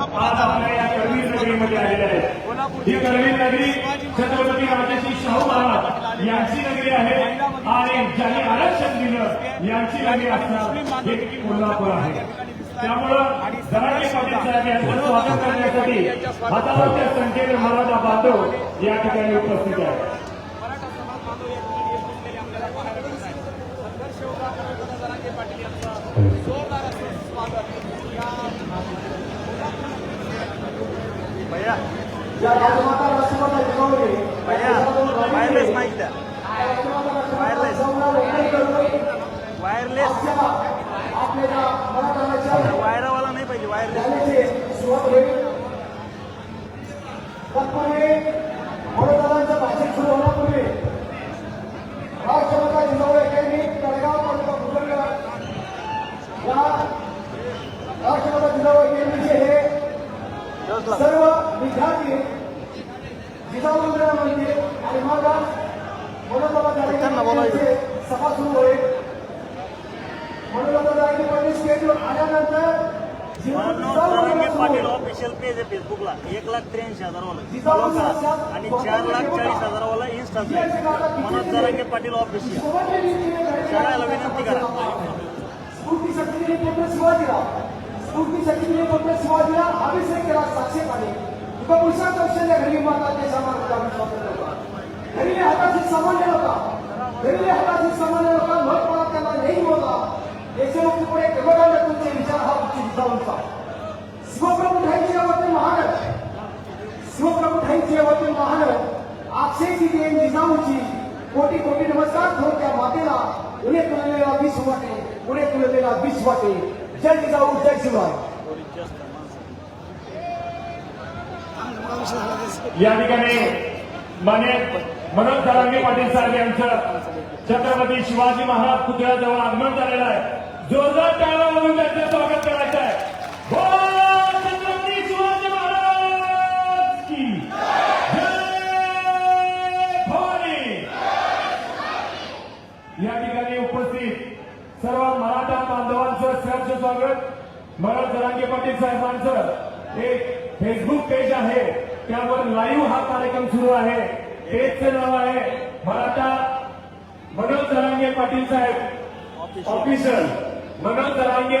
आज आपल्या या करवीर नगरीमध्ये आलेले आहेत. ही करवीर नगरी छत्रपती राजश्री शाहू महाराज यांची नगरी आहे आणि ज्यांनी आरक्षण दिलं यांची नगरी असणार हे कोल्हापूर आहे. त्यामुळं जरांगे पाटील साहेब यांचं स्वागत करण्यासाठी हजारोच्या संख्येने महाराजा बांधव या ठिकाणी उपस्थित आहेत मराठा समाज बांधव या ठिकाणी उपस्थित आपल्याला पाहायला मिळत आहे संघर्ष योद्धा मनोज जरांगे पाटील यांचं जोरदार असं स्वागत या भैया या राजमाता राष्ट्रमाता जिजाऊने भैया वायरलेस माईक द्या. वायरलेस वायरलेस वायरावाला नाही पाहिजे वायरलेस झाल्याचे सुरुवात होईल तत्पूर्वी वडोदरांचं भाषण सुरू होण्यापूर्वी राष्ट्रमाता जिजाऊ अकॅडमी तळगाव तालुका बुजुर्ग या राष्ट्रमाता जिजाऊ अकॅडमीचे हे सर्व विद्यार्थी जिजाऊ मंदिरामध्ये आणि मग मनोबाबा त्यांना बोलायचं. जाडे सभा सुरू होईल मनोबाबा जाडे पाटील स्टेजवर आल्यानंतर जिजाऊ मनोज जिजाऊ जरांगे मंदिर सुरू पाटील होईल. ऑफिशियल पेज आहे फेसबुकला एक लाख त्र्याऐंशी हजारवाला फॉलो करा आणि चार लाख चाळीस हजारवाला इन्स्टाचे मनोज विनंती करा. कौशल्य घरी माता ते होता हाताशी सामान्य होता घरीने हाताशी सामान्य होता महत्वाला त्यांना नाही होता देशमुखीपुढे केवळ तुमचे विचार हा उच्च दिसाऊंचा शिवप्रभू ठाईची वतीन महान शिवप्रभू ठाईची वतीन महान अक्षयची देण जिजाऊची. कोटी कोटी नमस्कार थोडक्या मातेला. उणे तुललेला वीस वाटे उणे तुललेला वीस वाटे. जय जिजाऊ जय शिवाय. या ठिकाणी माने मनोज जरांगे पाटील साहेब यांचं छत्रपती शिवाजी महाराज पुतळ्याजवळ आगमन झालेलं आहे. जोरदार टाळा म्हणून त्यांचं स्वागत करायचं आहे बोल छत्रपती शिवाजी महाराज की जय भवानी या ठिकाणी उपस्थित सर्व मराठा बांधवांचं सहर्ष स्वागत मनोज जरांगे पाटील साहेबांचं एक फेसबुक पेज आहे. त्यावर लाईव्ह हा कार्यक्रम सुरू आहे. पेजचं नाव आहे मराठा मनोज जरांगे पाटील साहेब. ऑफिशियल मनोज जरांगे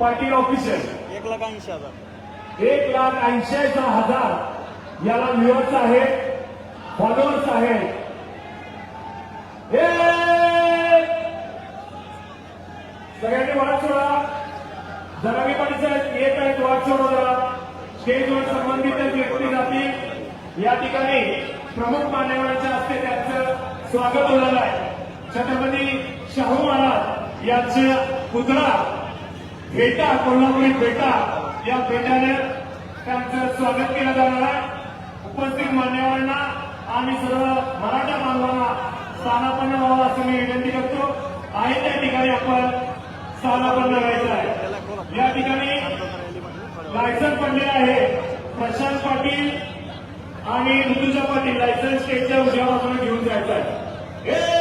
पाटील ऑफिशियल एक लाख ऐंशी हजार. एक लाख ऐंशी हजार याला व्ह्युअर्स आहेत फॉलोअर्स आहेत. सगळ्यांनी वाट सोडा. जरांगे पाटील येत आहेत वाद सोडा जरा. स्टेजवर संबंधित व्यक्ती जातील. या ठिकाणी प्रमुख मान्यवरांच्या हस्ते त्यांचं स्वागत होणार आहे. छत्रपती शाहू महाराज यांचं पुतळा भेटा कोल्हापुरी भेटा. या भेटाने त्यांचं स्वागत केलं जाणार आहे. उपस्थित मान्यवरांना आणि सर्व मराठा बांधवांना स्थानापन्न व्हावं असं मी विनंती करतो. आहे त्या ठिकाणी आपण स्थानापन्न व्हायचं आहे. या ठिकाणी लायसन पडले आहे. प्रशांत पाटील आणि ऋतुजा पाटील. लायसन्स स्टेजच्या उद्या घेऊन जायचं आहे.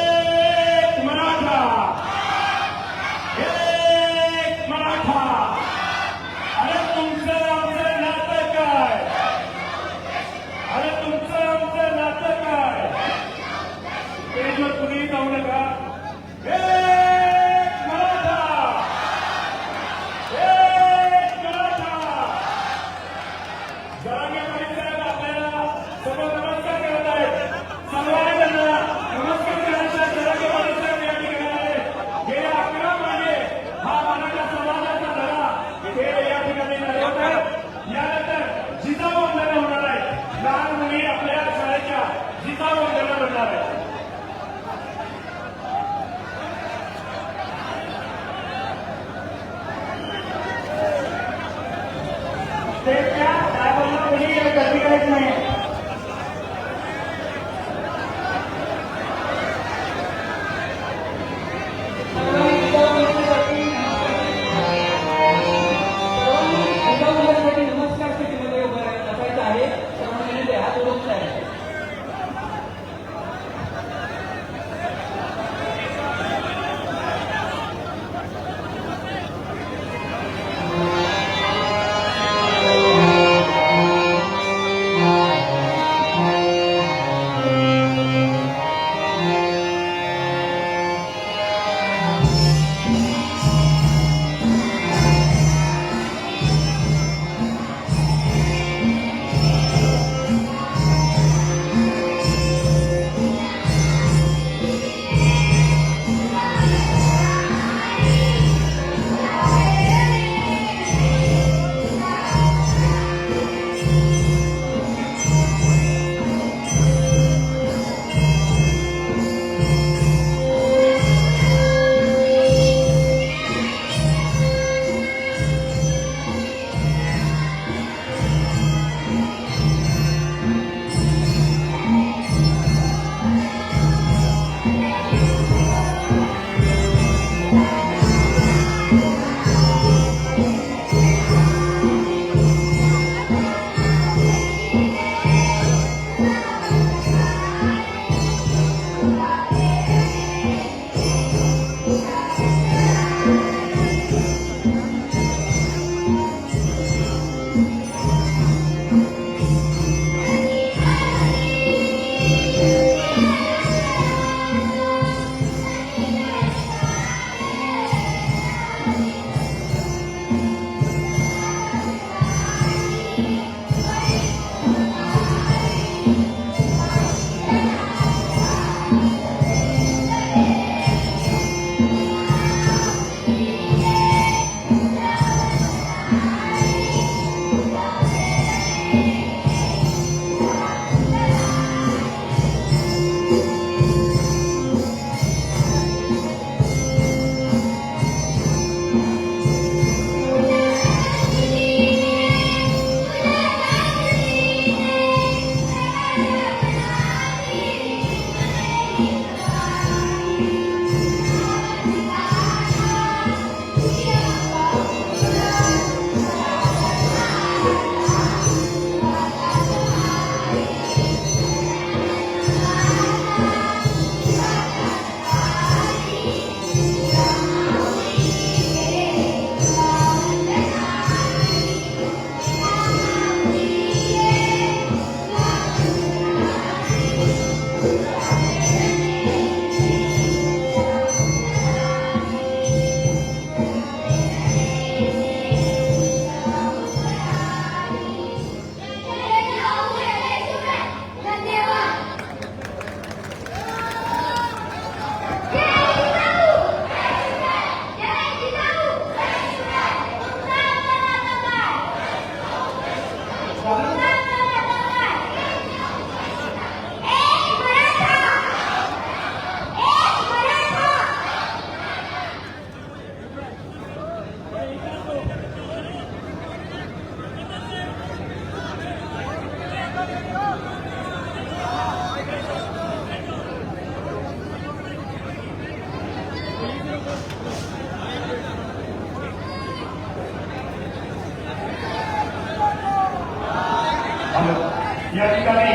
या ठिकाणी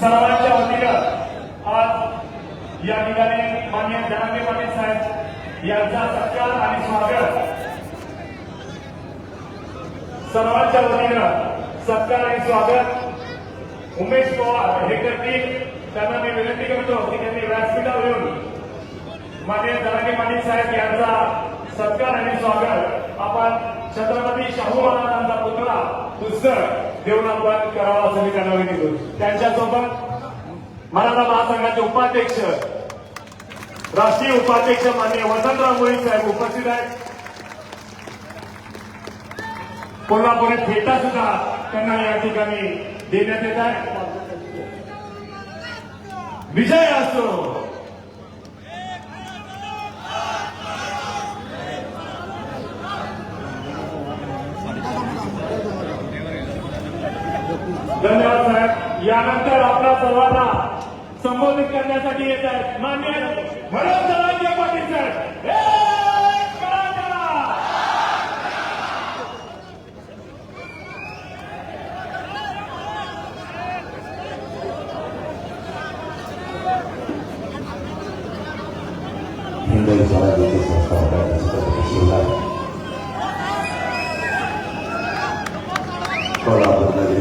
सर्वांच्या वतीनं आज या ठिकाणी मान्य धनंजय पाटील साहेब यांचा सत्कार आणि स्वागत सर्वांच्या वतीनं सत्कार आणि स्वागत उमेश पवार हे करतील. त्यांना मी विनंती करतो की त्यांनी व्यासपीठावर येऊन मान्य धनंजय पाटील साहेब यांचा सत्कार आणि स्वागत. आपण छत्रपती शाहू महाराजांचा पुतळा पुस्तक देऊन आपण करावा असं मी त्यांना विनंती करू त्यांच्यासोबत मराठा महासंघाचे उपाध्यक्ष राष्ट्रीय उपाध्यक्ष मान्य वसंतराव मोहित साहेब उपस्थित आहेत. कोल्हापुरी फेटा सुद्धा त्यांना या ठिकाणी देण्यात येत आहे. विजय असो धन्यवाद साहेब. यानंतर आपल्या सर्वांना संबोधित करण्यासाठी येत आहेत मान्य मनोज जरांगे पाटील साहेब. Hola.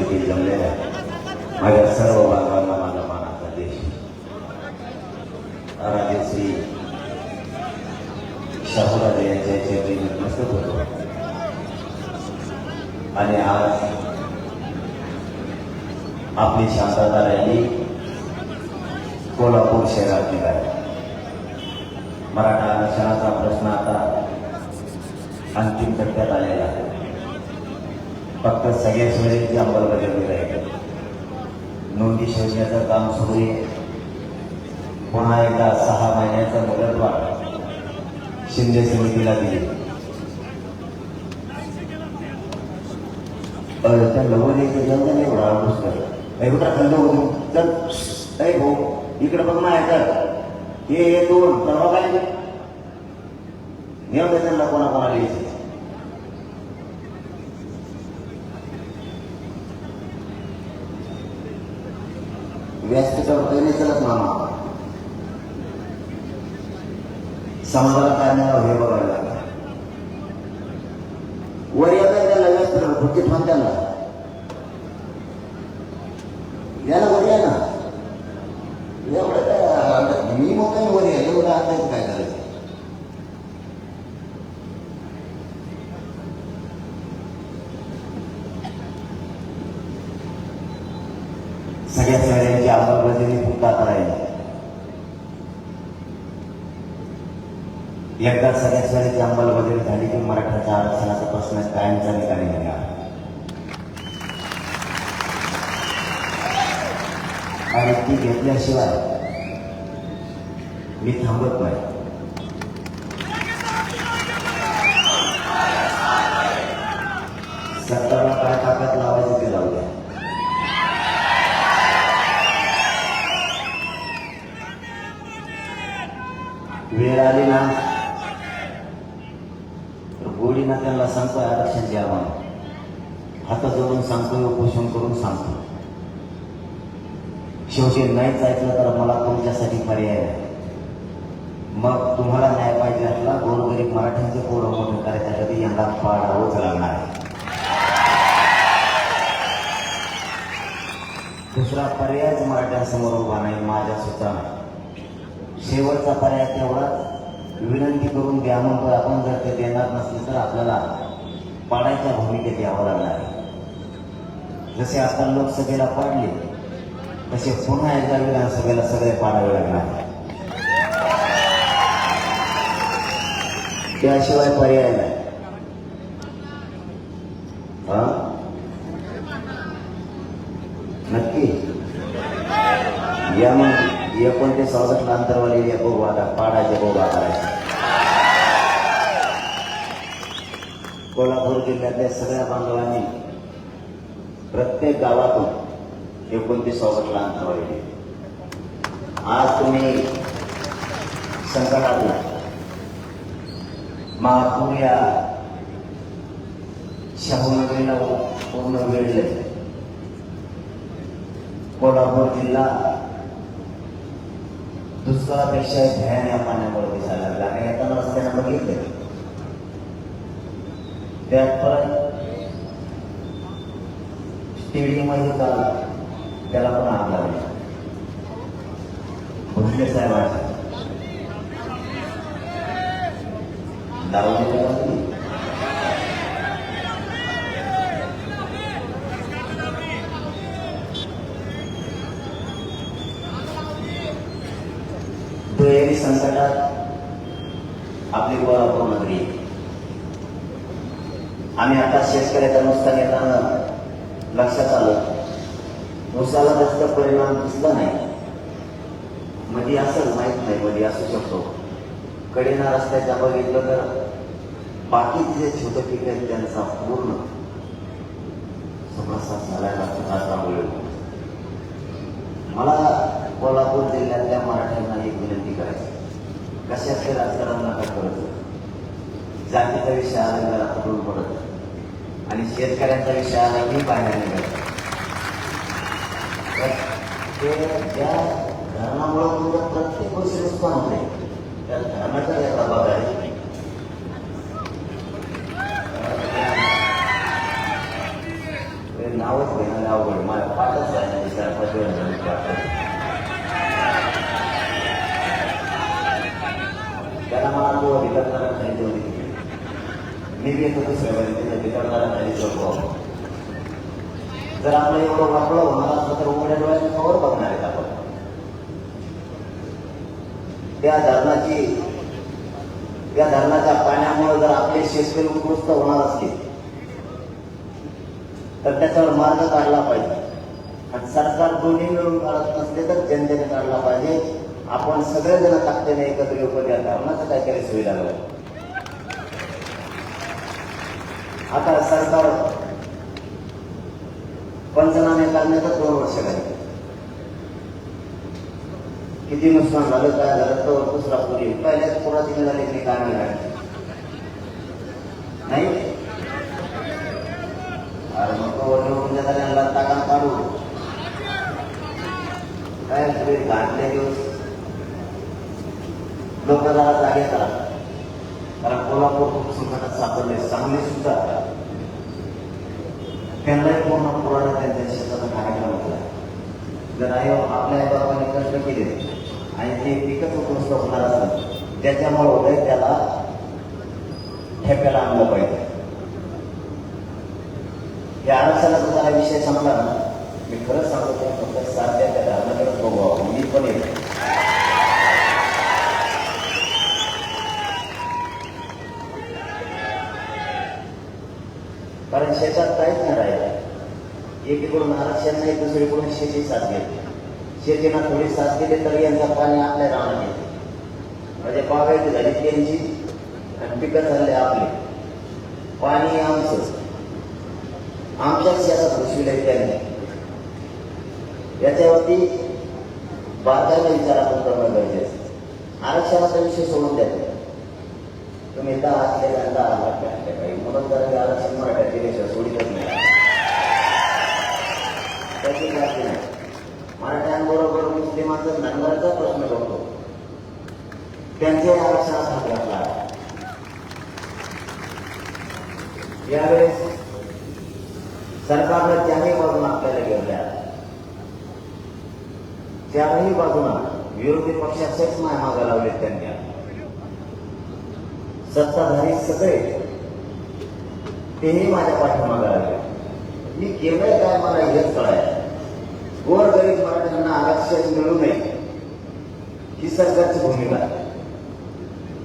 करा. जमलेल्या माझ्या सर्व बांधवांना माझा मानाचा देश राजेश्री शाहूराजे यांच्या चेत्री नमस्कार होतो आणि आज आपली शांतता रॅली कोल्हापूर शहरात निघाली मराठा आरक्षणाचा प्रश्न आता अंतिम टप्प्यात आलेला आहे फक्त सगळ्या सोयीची अंमलबजावणी राहील नोंदी शोधण्याचं काम सुरू आहे. पुन्हा एकदा सहा महिन्याचा मुदतवाढ शिंदे समितीला दिली. अ, त्या लवणीचं जंग नाही एवढा एवढा खंड होतो? तर ऐ भाऊ इकडे बघ ना ऐकत हे दोन परवा काय नियम त्यांना कोणा यायचे? व्यासपीठावर काही चलत मामा समाजाला काय नाही हे बघायला लागलं. वर येतात त्याला व्यासपीठावर खुर्ची थांब त्यांना याला वर या ना एवढं काय मी मग काही वर या एवढं आता काय करायचं सगळ्या सगळ्यांची अंमलबजावणी खूप आता राहिली एकदा सगळ्या सगळ्याची अंमलबजावणी झाली की मराठ्याच्या आरक्षणाचा प्रश्न कायमचा निकाली निघाला आणि ती घेतल्याशिवाय मी थांबत नाही. सरकारला काय ताकद लावायची ते लावू द्या. वेळ आली ना तर गोडीना त्यांना सांगतोय आरक्षण द्यावा. हात जोडून सांगतोय उपोषण करून सांगतो शेवटी नाहीच ऐकलं तर मला तुमच्यासाठी पर्याय नाही. मग तुम्हाला न्याय पाहिजे असला गोरगरीब मराठ्यांचे पोरं मोठं करायच्यासाठी यंदा पाडावंच लागणार आहे दुसरा पर्यायच मराठ्यांसमोर उभा नाही माझ्या सुचाना शेवटचा पर्याय तेवढाच. विनंती करून द्या म्हणतो आपण जर ते देणार नसले तर आपल्याला पाडायच्या भूमिकेत यावं लागणार आहे. जसे आता लोकसभेला पाडले तसे पुन्हा एकदा सगळ्याला सगळे पाडावे लागणार. त्याशिवाय पर्याय नाही. हा? नक्की? या मग एकोणतीस सहासष्ट अंतरवाली या बोगवादा पाडायचे बोगा करायचे कोल्हापूर जिल्ह्यातल्या सगळ्या बांधवांनी प्रत्येक गावातून एकोणतीस ऑगस्टला अंतरवाली आज तुम्ही संकटातला महापूर या शाहूनगरीला पूर्ण वेळले कोल्हापूर जिल्हा दुष्काळापेक्षा भयान या पाण्यामुळे दिसायला लागला आणि आता रस्त्यानं बघितले त्यात परत स्टेडियम चालला त्याला पण आग लागली. भोसले साहेबांचा दारूने दुहेरी संकटात आपली कोल्हापूर नगरी. आम्ही आता शेतकऱ्याच्या नुकसान येताना लक्षात आलं ऊसाला जास्त परिणाम दिसला नाही. मध्ये असं माहीत नाही मध्ये असू शकतो. कडेना रस्त्याच्या बघितलं तर बाकीचे जे छोटे पीक आहेत त्यांचा पूर्ण समासात झालेला राष्ट्रामुळे मला कोल्हापूर जिल्ह्यातल्या मराठ्यांना एक विनंती करायची. कशाचे राजकारण नका करत. जातीचा विषय आला जरा पडत. आणि शेतकऱ्यांचा विषय आला मी बाहेर निघत. तर ते ज्या धरणामुळे तुमचं प्रत्येक गोष्टी नुकसान होते त्या धरणाचा याचा बघायला ते नावच घेणं अवघड मला पाठच आहे ना चार पाच वेळ झाली पाठच त्याला मला तो अधिकारदारा खाली जाऊ दे मी घेतो दुसऱ्या वेळी त्याच्या अधिकारदारा खाली सोडतो जर आपलं एवढं वापरलं होणार असलं तर उघड्या डोळ्याने कवर बघणार आहेत आपण. त्या धरणाची त्या धरणाच्या पाण्यामुळे जर आपले शेतकरी उत्कृष्ट होणार असतील तर त्याच्यावर मार्ग काढला पाहिजे. आणि सरकार दोन्ही मिळून काढत नसले तर जनतेने काढला पाहिजे. आपण सगळेजण ताकदीने एकत्र येऊन या धरणाचं काहीतरी सुविधा करू आता सरकार पंचनामे करण्याचं दोन वर्ष झाली. किती नुकसान झालं काय झालं तर दुसरा पुरी. पहिल्याच पुराची मिळाली तरी काय मिळाली नाही? अरे मग तो निवडून देता त्यांना टाका काढू. काय तुम्ही गाठले दिवस? लोक जरा जागे करा. कारण कोल्हापूर खूप संकटात सापडले. सांगली सुद्धा त्यांनाही पूर्ण पुराणा त्यांच्या शेताचा कार्यक्रम केला गायव आपल्या आई कष्ट केले. आणि ते पिकच उत्कृष्ट होणार असेल त्याच्यामुळे उदय त्याला ठेप्याला आणलं पाहिजे. या आरक्षणाचा त्याला विषय संपला ना मी खरंच सांगतो फक्त साध्या त्या धर्माकडेच बघू मी पण येतो कारण शेतात एकीकडून आरक्षण नाही दुसरीकडून शेती साथ घेते शेतीनं थोडी साथ दिली तरी यांचा पाणी आपल्या राहणार येते. म्हणजे बागायती झाली त्यांची आणि पिकं झाले आपले. पाणी आमचं. आमच्याच शेतात घुसविले त्यांनी. याच्यावरती बारकाईने विचार आपण करणं गरजेचं आरक्षणाचा विषय सोडून द्या. तुम्ही दहा असले दहा लाख काही म्हणून जर आरक्षण मराठ्यात दिल्याशिवाय सोडित त्याची खात्री नाही मराठ्यांबरोबर मुस्लिमांचा धनगराचा प्रश्न करतो त्यांचे आरक्षणात हात घातला यावेळेस सरकारनं त्याही बाजून आपल्याला घेतल्या त्याही बाजून विरोधी पक्षाचेच नाही मागा लावले त्यांनी सत्ताधारी सगळे तेही माझ्या पाठीमागे लागले मी केलंय काय मला हेच कळायला गोर गरीब मराठ्यांना आरक्षण मिळू नये. ही सरकारची भूमिका आहे.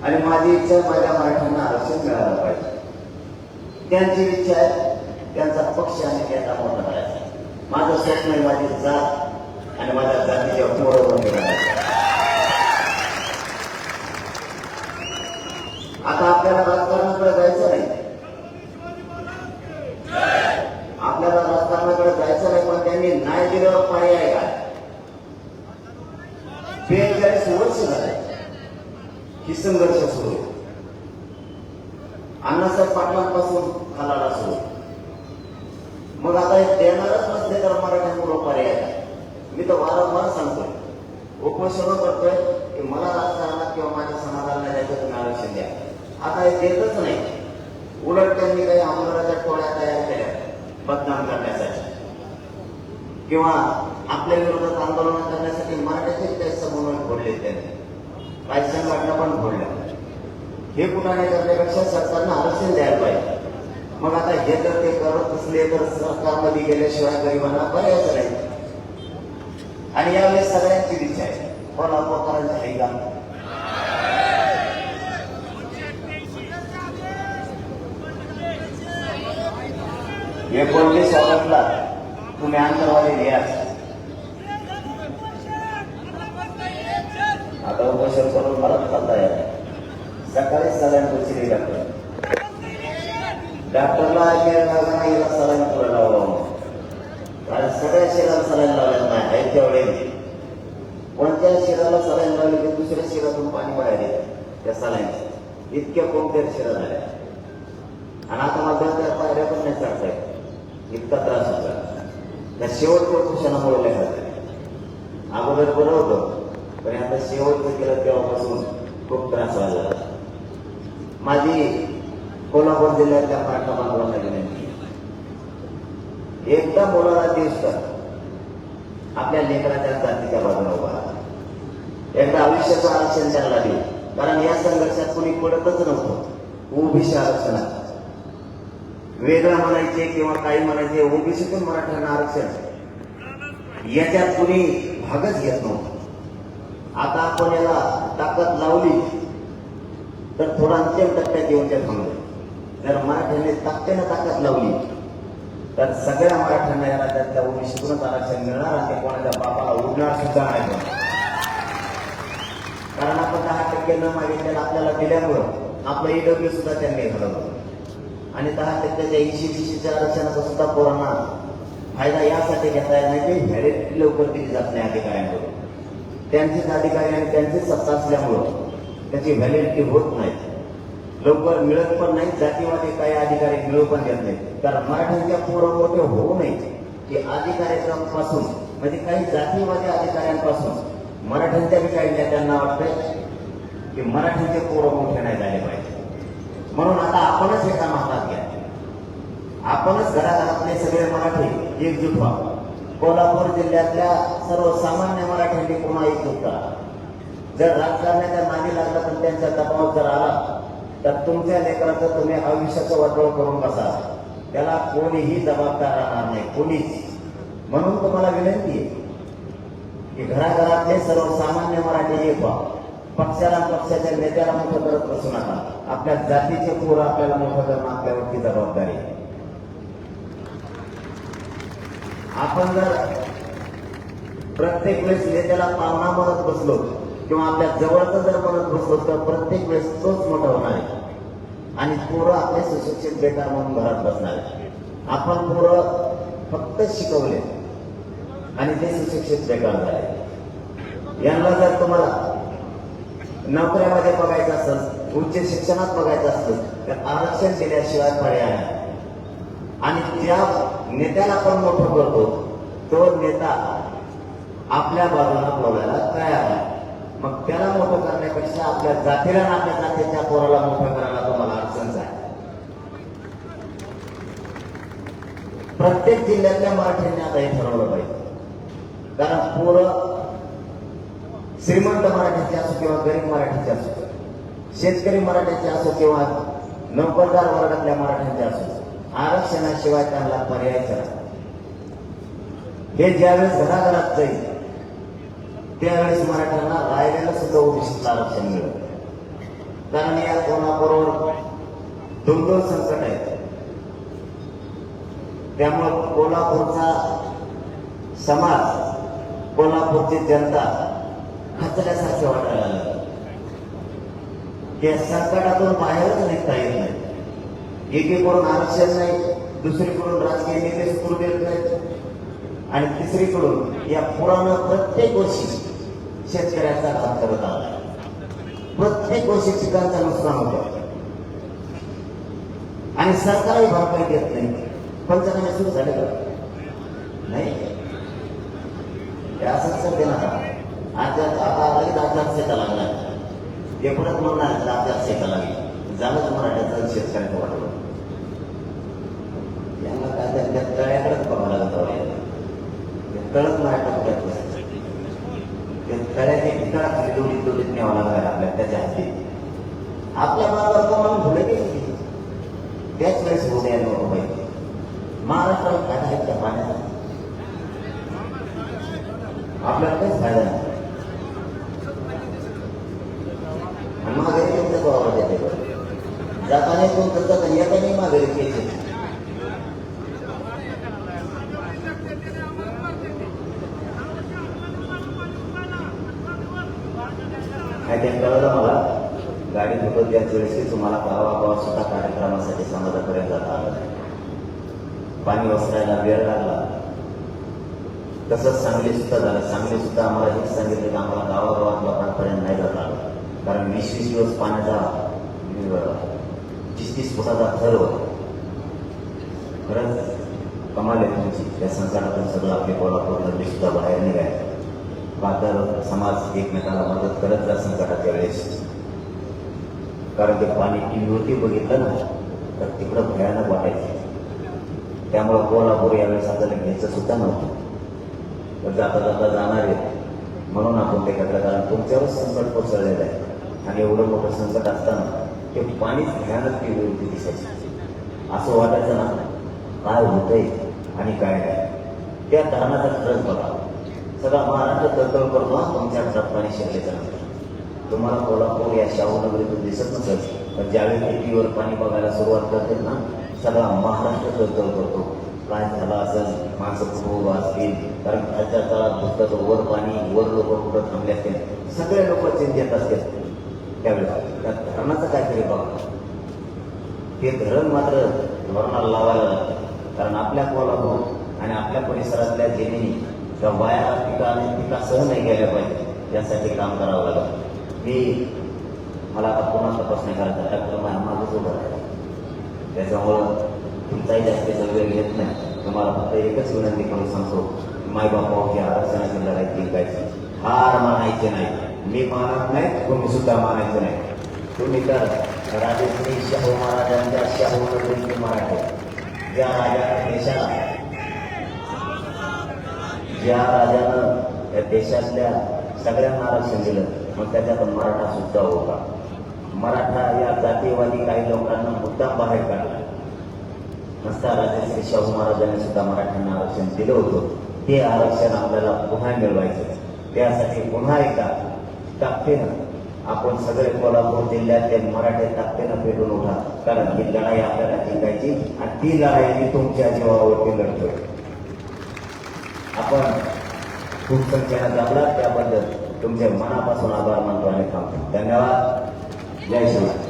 आणि माझी इच्छा माझ्या मराठ्यांना आरक्षण मिळालं पाहिजे. त्यांची इच्छा आहे त्यांचा पक्ष आणि त्यांचा मोठा करायचा माझं स्वप्न आहे माझी जात आणि माझ्या जातीच्या बरोबर मिळालं आता आपल्याला राजकारणाकडे जायचं नाही आपल्याला राजकारणाकडे जायचं नाही पण त्यांनी नाही दिल्यावर पर्याय काय बेचाळीस वर्ष झाले ही संघर्ष सुरू. अण्णासाहेब पाटलांपासून खालाला सुरू. मग आता हे देणारच नसले तर मराठ्यांपुढं पर्याय आहे. मी तर वारंवार सांगतोय. उपोषण करतोय की मला राजकारणात किंवा माझ्या समाजाला द्यायचं तुम्ही आरक्षण द्या. आता हे देतच नाही. उलट त्यांनी काही आमदाराच्या टोळ्या तयार केल्या. बदनाम करण्यासाठी. किंवा आपल्या विरोधात आंदोलन करण्यासाठी मराठ्याचे काही समन्वय फोडले त्यांनी. काही संघटना पण फोडलं हे कुठाने करण्यापेक्षा सरकारनं आरक्षण द्यायला पाहिजे. मग आता हे जर ते करत असले तर सरकारमध्ये गेल्याशिवाय गरिबांना पर्यायच नाही. आणि यावेळेस सगळ्यांची इच्छा आहे. कोल्हापूरकरांची आहे का? एकोणतीस ऑगस्टला तुम्ही आंतरवादी लिहा आता करून परत चालता येत सकाळी सलाईन टोचली डॉक्टर डॉक्टरला ऐकायला लागला सलाईन पुढे लावलं कारण सगळ्या शिराला सलाईन लावलेत नाही आहे तेवढे कोणत्या शिराला सलाईन लावली की दुसऱ्या शिरातून पाणी बाहेर येतं त्या सलाईन इतक्या कोणत्या शिरा झाल्या आणि आता माझ्या त्या पायऱ्या पण नाही चढताय येत इतका त्रास होता त्या शेवटच्या उपोषणामुळे लेखात अगोदर बरं होतं पण आता शेवटचं केलं तेव्हापासून खूप त्रास व्हायला लागला. माझी दिल्या त्या पाठला बांधवांना विनंती एकदा मुलाला दिवस आपल्या लेकराच्या जातीच्या बाजूला उभा एकदा आयुष्याचं आरक्षण त्यांना देऊ कारण या संघर्षात कुणी पडतच नव्हतं. ओबीसी आरक्षणात. वेगळं म्हणायचे किंवा काही म्हणायचे ओबीसीतून मराठ्यांना आरक्षण याच्यात कुणी भागच घेत नव्हतं. आता आपण याला ताकद लावली तर थोडा अंतिम टप्प्यात येऊन त्या थांबले जर मराठ्याने ताकदीनं ताकद लावली तर सगळ्या मराठ्यांना या राज्यातल्या ओबीसीतूनच आरक्षण मिळणार आणि ते कोणाच्या बापाला उडणार सुद्धा नाही. कारण आपण दहा टक्के न मागितलेलं आपल्याला दिल्यामुळं आपलं ईडब्ल्यू सुद्धा त्यांनी घडवलं आणि दहा टक्क्याच्या ऐंशी विशीच्या आरक्षणाचा सुद्धा पोरांना फायदा यासाठी घेता येत नाही की व्हॅलिडिटी लवकर दिली जात नाही अधिकाऱ्यांकडून. त्यांचेच अधिकारी आणि त्यांचीच सत्ता असल्यामुळं त्याची व्हॅलिडिटी होत नाही. लवकर मिळत पण नाही जातीमध्ये काही अधिकारी मिळू पण देत नाही कारण मराठ्यांच्या पोरं मोठे होऊ नये. की अधिकाऱ्यांपासून म्हणजे काही जातीवादी अधिकाऱ्यांपासून मराठ्यांच्या विचारल्या त्यांना नेत्यांना की मराठ्यांचे पोरं मोठे नाही झाले पाहिजे. म्हणून आता आपणच हे काम हातात घ्या. आपणच घराघरातले सगळे मराठी एकजूट व्हा. कोल्हापूर जिल्ह्यातल्या सर्वसामान्य मराठ्यांनी पुन्हा एकजूट करा. जर राजकारण्याच्या नादी लागला पण त्यांच्या दबावात जर आला तर तुमच्या लेकराचं तुम्ही आयुष्याचं वाटोळ करून बसा. त्याला कोणीही जबाबदार राहणार नाही. कोणीच. म्हणून तुम्हाला विनंती आहे की घराघरातले सर्वसामान्य मराठी एक व्हा पक्षाला पक्षाच्या नेत्याला मोठं करत बसू नका. आपल्या जातीचे पोरं आपल्याला मोठं करणं आपल्यावरती जबाबदारी आपण जर प्रत्येक वेळेस नेत्याला पाहुणा म्हणत बसलो किंवा आपल्या जवळचं जर परत बसलो तर प्रत्येक वेळेस तोच मोठा होणार आहे. आणि पोरं आपले सुशिक्षित बेकार म्हणून घरात बसणार आहे आपण पोरं फक्त शिकवले आणि ते सुशिक्षित बेकार झाले. यांना जर तुम्हाला नोकऱ्यामध्ये बघायचं असेल उच्च शिक्षणात बघायचं असेल तर आरक्षण दिल्याशिवाय पर्याय नाही. आणि ज्या नेत्याला आपण मोठं करतो तो नेता आपल्या बाजूला बोलायला तयार आहे मग त्याला मोठं करण्यापेक्षा आपल्या जातीला आणि आपल्या जातीच्या पोराला मोठं करायला तुम्हाला अडचण आहे प्रत्येक जिल्ह्यातल्या मराठ्यांनी आता हे ठरवलं पाहिजे. कारण पोरं श्रीमंत मराठीचे असो किंवा गरीब मराठीचे असो शेतकरी मराठ्याचे असो किंवा नोकरदार वर्गातल्या मराठ्यांचे असो आरक्षणाशिवाय त्यांना पर्यायच हे ज्यावेळेस घराघरात जाईल त्यावेळेस मराठ्यांना राहिलेलं सुद्धा ओबीसीचं आरक्षण मिळेल कारण या कोल्हापूरवर दोन दोन संकट आहेत त्यामुळं कोल्हापूरचा समाज कोल्हापूरची जनता खचल्यासारखे वाटायला लागले. या संकटातून बाहेरच निघता येत नाही. एकीकडून आरक्षण नाही दुसरीकडून राजकीय नेते सुरू देत नाहीत. आणि तिसरीकडून या पुरानं प्रत्येक वर्षी शेतकऱ्याचा घात करत आला. प्रत्येक वर्षी पिकांचं नुकसान होत आणि सरकारही भरपाई देत नाही. पंचनामे सुरू झाले का? नाही. हे असंच करते ना. आता आज आता लगेच आचारसंहिता लागणार हे परत म्हणणार तर आचारसंहिता लागली. झालंच मराठ्याचं शेतकऱ्याचं वाटलं. यांना काय त्या- तळ्याकडेच बघावं लागत. आहे. तळच मराठा कुठ्यात बसायचं ते तळ्याचे ठिकाण खाली दोडीत दोडीत न्यावं लागणार आपल्या त्याच्या हाती आपल्या मागावर कमावून फुले गेली त्याच वेळेस होते नको पाहिजे महाराष्ट्राला काय आहे त्या पाण्याचा आपल्याला काहीच फायदा नाही आणि माघारी तुमच्या भावाला देते बरं. जाताना तुमचं जाताना येताना माघारी केली काय ते कळलं मला गाडीत होतं त्याच वेळेस तुम्हाला गावागावात सुद्धा कार्यक्रमासाठी समाजापर्यंत जाता आलं पाणी वसरायला वेळ लागला तसंच सांगली सुद्धा झालं. सांगली सुद्धा आम्हाला हेच सांगितलं की आम्हाला गावागावात लोकांपर्यंत नाही जाता आलं. कारण वीस वीस दिवस पाण्याचा तीस तीस फुटाचा थर होता. खरंच कमाल आहे तुमची. त्या संसारातून सगळं आपले कोल्हापूर सुद्धा बाहेर निघाय बाजार समाज एकमेकाला मदत करत जा संकटाच्या वेळेस. कारण ते पाणी टीव्हीवरती बघितलं ना तर तिकडं भयानक वाटायचं. त्यामुळं कोल्हापूर यावेळेस आपल्याला घ्यायचं सुद्धा नव्हतं. जाता जाता जाणार आहे म्हणून आपण ते घडलं कारण तुमच्यावरच संकट कोसळलेलं आहे. आणि एवढं मोठं संकट असताना ते पाणीच भयानक केली होती दिसायची. असं वाटायचं ना काय होतंय आणि काय नाही. त्या धरणाचा खरंच बघा. सगळा महाराष्ट्र तळतळ करतो हा तुमच्या हातात पाणी शिरल्याच्या नंतर तुम्हाला कोल्हापूर या शाहू नगरीतून दिसत नसेल पण ज्यावेळी टीव्हीवर पाणी बघायला सुरुवात करते ना सगळा महाराष्ट्र तळतळ करतो. काय झालं असेल माणसं कुटुंब असतील कारण खालच्या काळात भुसकाचं वर पाणी वर लोक कुठं थांबले असतील? सगळे लोक चिंतेत असतील. त्यावेळेस त्या धरणाचं काहीतरी बघा. ते धरण मात्र धोरणाला लावायला लागतं. कारण आपल्या कोल्हापूर आणि आपल्या परिसरातल्या जमिनी त्या वाया पिका आणि पिका सह नाही गेल्या पाहिजे. यासाठी काम करावं लागतं मी मला आता पुन्हा तपासणी करायचा डॉक्टर माझं उभं राहिला त्याच्यामुळं तुमचाही जास्त वेळ घेत नाही तुम्हाला फक्त एकच विनंती करून सांगतो मायबापावरची आरक्षणाची लढाई जिंकायची हार मानायची नाही मी मानत नाही तुम्ही सुद्धा मानायचं नाही तुम्ही तर राजश्री शाहू महाराजांच्या शाहू नगरीचे मराठे ज्या राजाने देशाला ज्या राजानं त्या देशातल्या सगळ्यांना आरक्षण दिलं मग त्याच्यात मराठा सुद्धा होता मराठा या जातीवादी काही लोकांना मुद्दाम बाहेर काढला नसता राजश्री शाहू महाराजांनी सुद्धा मराठ्यांना आरक्षण दिलं होतं. ते आरक्षण आपल्याला पुन्हा मिळवायचं त्यासाठी पुन्हा एकदा ताकदीनं आपण सगळे कोल्हापूर जिल्ह्यातले मराठे ताकदीनं पेटून उठा. कारण ही लढाई आपल्याला जिंकायची आणि ती लढाई मी तुमच्या जीवावरती लढतोय. आपण खूप संख्येनं जमला त्याबद्दल तुमचे मनापासून आभार मानतो आणि थांबतो. धन्यवाद. जय शिवराय.